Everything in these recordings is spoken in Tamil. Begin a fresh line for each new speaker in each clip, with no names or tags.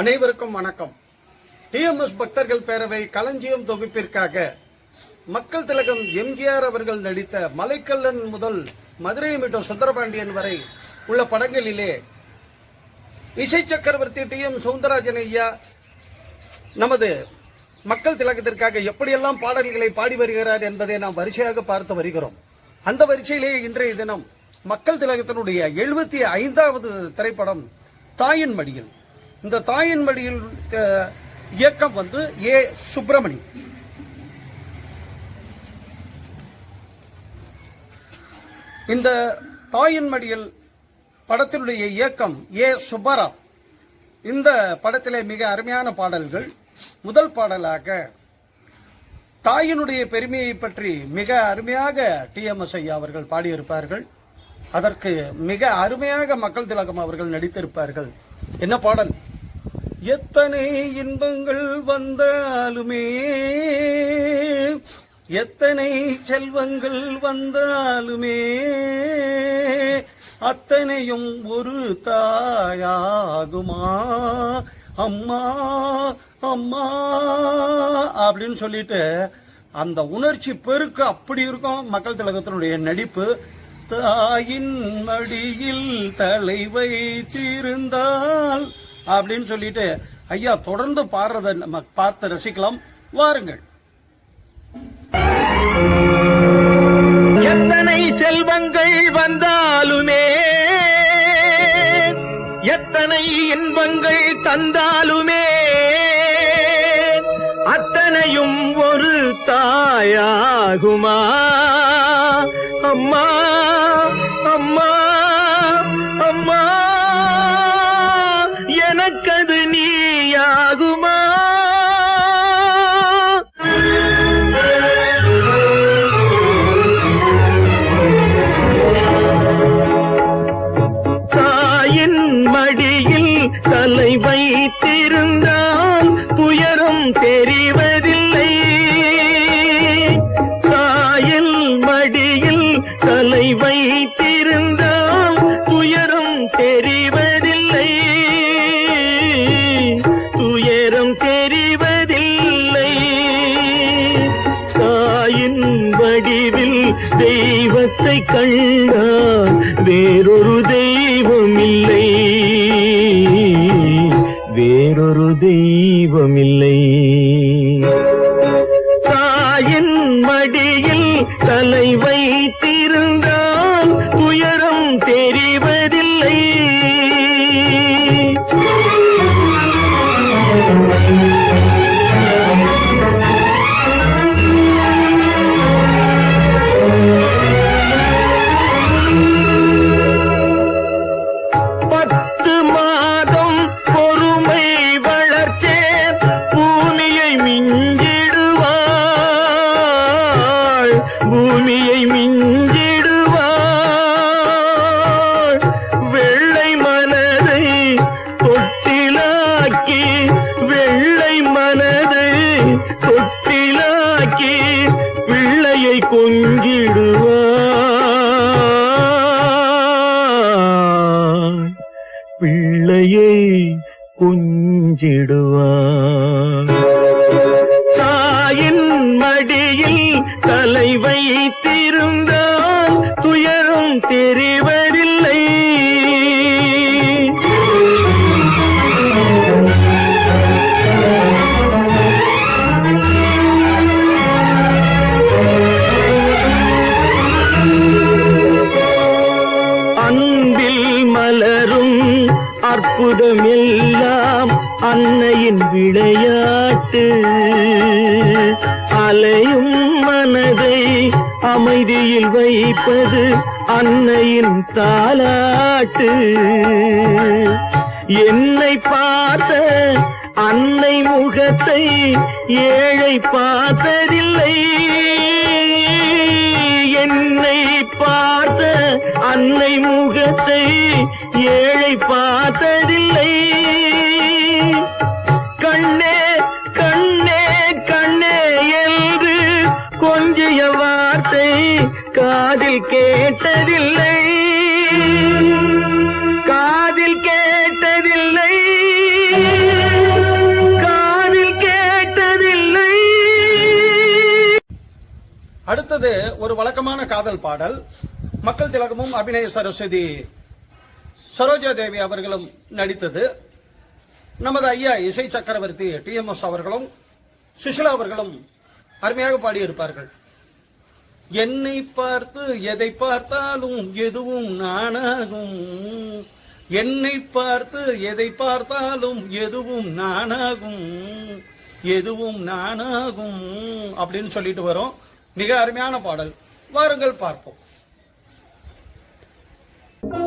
அனைவருக்கும் வணக்கம். டிஎம்எஸ் பக்தர்கள் பேரவை களஞ்சியம் தொகுப்பிற்காக மக்கள் திலகம் எம்ஜிஆர் அவர்கள் நடித்த மலைக்கல்லன் முதல் மதுரை மீட்டோ சுந்தரபாண்டியன் வரை உள்ள படங்களிலே இசை சக்கரவர்த்தி டி எம் சவுந்தரராஜன் ஐயா நமது மக்கள் திலகத்திற்காக எப்படியெல்லாம் பாடல்களை பாடி வருகிறார் என்பதை நாம் வரிசையாக பார்த்து வருகிறோம். அந்த வரிசையிலே இன்றைய தினம் மக்கள் திலகத்தினுடைய எழுபத்தி ஐந்தாவது திரைப்படம் தாயின் மடியில். இந்த தாயின் மடியில் இயக்கம் வந்து ஏ. சுப்பிரமணி. இந்த தாயின் மடியில் படத்தினுடைய இயக்கம் ஏ. சுப்பரா இந்த படத்திலே மிக அருமையான பாடல்கள். முதல் பாடலாக தாயினுடைய பெருமையை பற்றி மிக அருமையாக டி. எம். எஸ். ஐயா அவர்கள் பாடியிருப்பார்கள். அதற்கு மிக அருமையாக மக்கள் திலகம் அவர்கள் நடித்திருப்பார்கள். என்ன பாடல்? எத்தனை இன்பங்கள் வந்தாலுமே எத்தனை செல்வங்கள் வந்தாலுமே அத்தனையும் ஒரு தாயாகுமா? அம்மா அம்மா அப்படின்னு சொல்லிட்டு அந்த உணர்ச்சி பெருக்கு அப்படி இருக்கும். மக்கள் திலகத்தினுடைய நடிப்பு தாயின் மடியில் தலை வைத்திருந்தால் அப்படின்னு சொல்லிட்டு ஐயா தொடர்ந்து பாடுறதை நம்ம பார்த்து ரசிக்கலாம். வாருங்கள்.
எத்தனை செல்வங்கள் வந்தாலுமே எத்தனை இன்பங்கள் தந்தாலுமே அத்தனையும் ஒரு தாயாகுமா? தெய்வத்தை கண்டார் வேறொரு தெய்வம் இல்லை வேறொரு தெய்வம் இல்லை தாயின் மடியில் தலை வைத்திருந்தால் உயரம் தெரிவதில்லை. தொட்டிலாக்கி பிள்ளையை கொஞ்சிடுவாள் பிள்ளையை குஞ்சிடுவான் சாயின் மடியில் தலை வைத்திருந்தால் துயரும் தே அற்புதம் எல்லாம் அன்னையின் விளையாட்டு. அலையும் மனதை அமைதியில் வைப்பது அன்னையின் தாலாட்டு என்னை பார்த்த அன்னை முகத்தை ஏழை பார்த்ததில்லை. என்னை பார்த்த அன்னை முகத்தை ஏழை பார்த்ததில்லை. கண்ணே கண்ணே கண்ணே என்று கொஞ்சிய வார்த்தை காதில் கேட்டதில்லை. காதில் கேட்டதில்லை. காதில் கேட்டதில்லை.
அடுத்தது ஒரு வழக்கமான காதல் பாடல். மக்கள் திலகமும் அபிநய சரஸ்வதி சரோஜா தேவி அவர்களும் நடித்தது. நமது ஐயா இசை சக்கரவர்த்தி டி எம் எஸ் அவர்களும் சுஷிலா அவர்களும் அருமையாக பாடியிருப்பார்கள். என்னை பார்த்து எதை பார்த்தாலும் எதுவும் நானாகும் என்னை பார்த்து எதை பார்த்தாலும் எதுவும் நானாகும் எதுவும் நானாகும் அப்படின்னு சொல்லிட்டு வரும். மிக அருமையான பாடல். வாருங்கள் பார்ப்போம்.
என்னை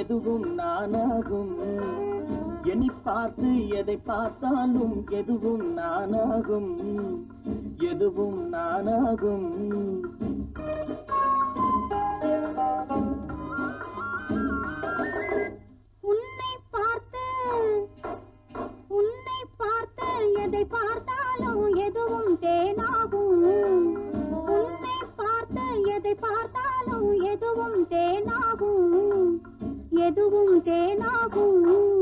எதுவும் நானாகும். எண்ணி பார்த்து எதை பார்த்தாலும் எதுவும் நானாகும். எதுவும் நானாகும்.
உன்னை பார்த்து உன்னை பார்த்து எதை பார்த்தாலும் எதுவும் தேனாகும். உன்னை பார்த்து எதை பார்த்தாலும் எதுவும் தேனாகும். எதுவும் தேனாகும்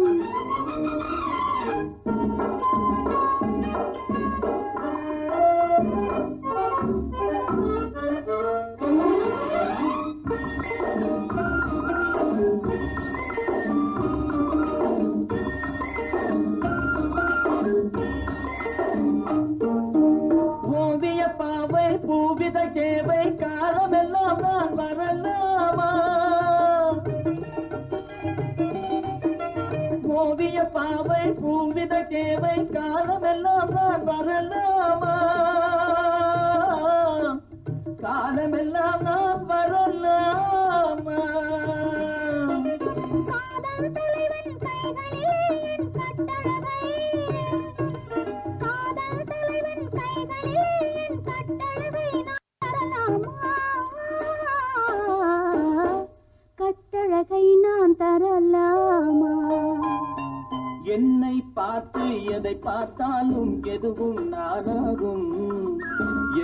எதுவும் நானாகும்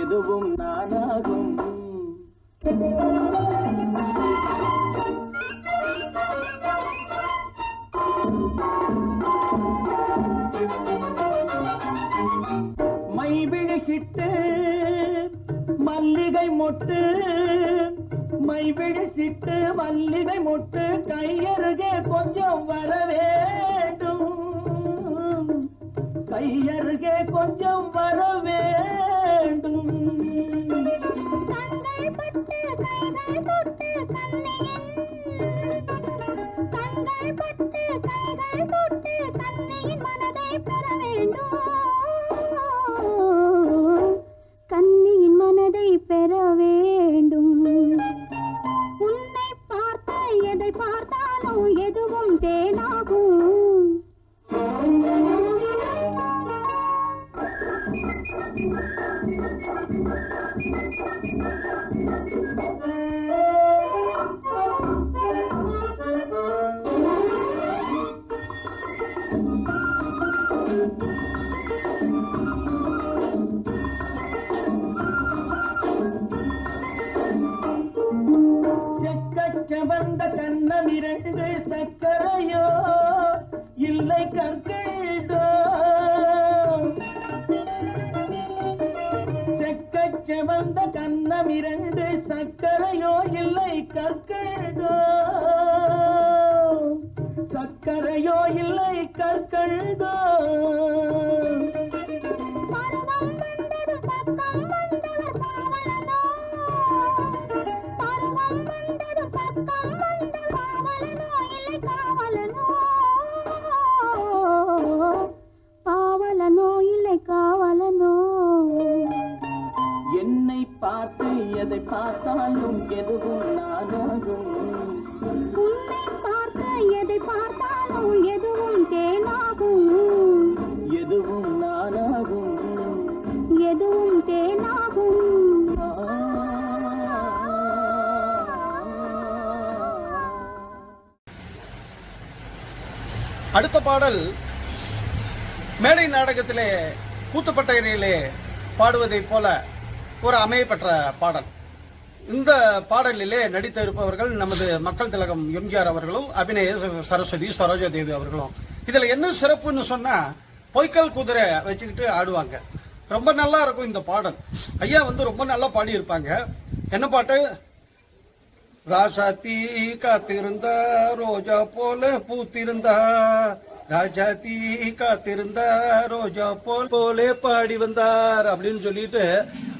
எதுவும் நானாகும். மை விழிச்சிட்டு மல்லிகை மொட்டு மை விழி
அடுத்த பாடல் மேடை நாடகத்திலே கூத்துப்பட்டையிலே பாடுவதைப் போல ஒரு அமையப்பெற்ற பாடல். இந்த பாடலிலே நடித்த இருப்பவர்கள் நமது மக்கள் திலகம் எம்ஜிஆர் அவர்களும் அபிநய சரஸ்வதி சரோஜா தேவி அவர்களும். இதுல என்ன சிறப்புன்னு சொன்னா பொய்க்கல் குதிரை வச்சுக்கிட்டு ஆடுவாங்க. ரொம்ப நல்லா இருக்கும் இந்த பாடல். ஐயா வந்து ரொம்ப நல்லா பாடியிருப்பாங்க. என்ன பாட்டு? ராசாத்தி காத்திருந்த ரோஜா போல பூத்திருந்தா. ராஜாத்தி காத்திருந்த ரோஜா போல் போலே பாடி வந்தார் அப்படின்னு சொல்லிட்டு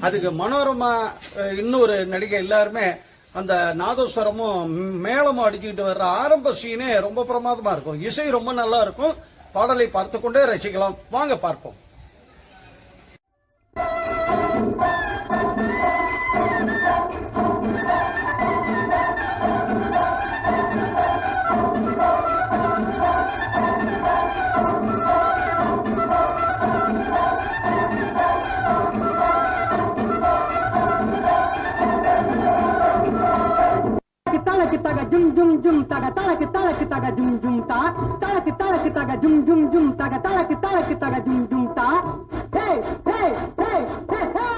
அதுக்கு மனோரமா இன்னொரு நடிகை எல்லாருமே அந்த நாதஸ்வரமும் மேளமும் அடிச்சுக்கிட்டு வர்ற ஆரம்ப சீனே ரொம்ப பிரமாதமா இருக்கும். இசை ரொம்ப நல்லா இருக்கும். பாடலை பார்த்து கொண்டே ரசிக்கலாம். வாங்க பார்ப்போம்.
జుమ్ తగ తలకి తలకి తగ జుమ్ జుమ్ తా. తలకి తలకి తగ జుమ్ జుమ్ జుమ్ తగ తలకి తలకి తగ జుమ్ జుమ్ తా. హే హే హే హే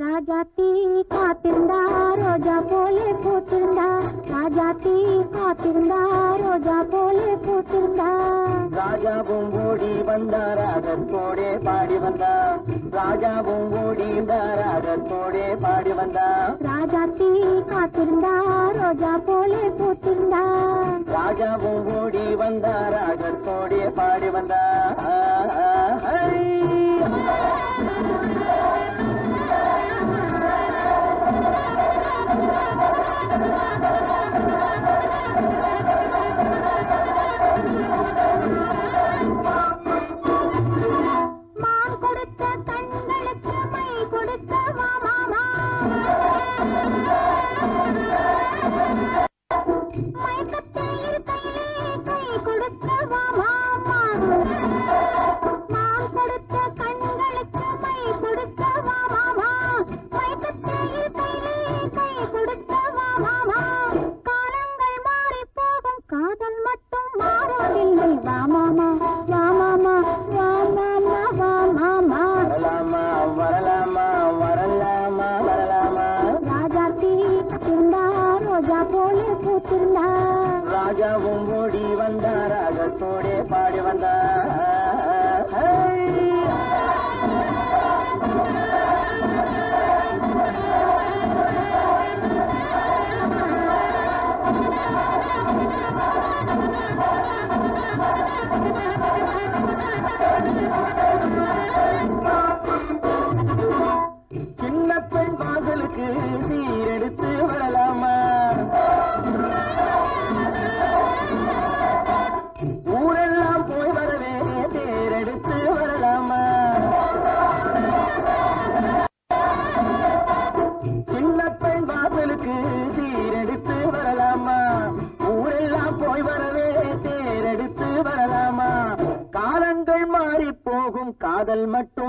రాజాతి కాతిందా రోజా పోలే పోతుందా? రాజాతి కాతిందా రోజా పోలే పోతుందా?
ராஜாவும் ஓடி வந்தார் ராகத்தோடே பாடி வந்தார் ராஜாவும் ஓடி வந்தார் ராகத்தோடே பாடி வந்தார்
ராஜாத்தி காத்திருந்தா ரோஜா போலே பூத்திருந்தா
ராஜாவும் ஓடி வந்தார் ராகத்தோடே பாடி வந்தார் சின்ன பெண் வாசலுக்கு சீரெடுத்து வரலாமா? ஊரெல்லாம் போய் வரவே தேரெடுத்து வரலாமா? சின்ன பெண் வாசலுக்கு சீரெடுத்து வரலாமா? ஊரெல்லாம் போய் வரவே தேரெடுத்து வரலாமா? காதல் மட்டும்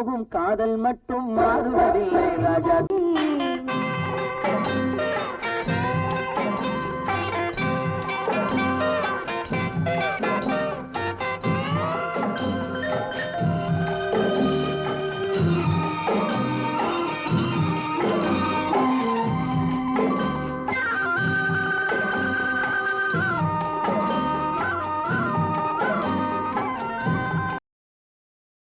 போகும் காதல் மட்டும் மாறுவதில்லை ராஜா.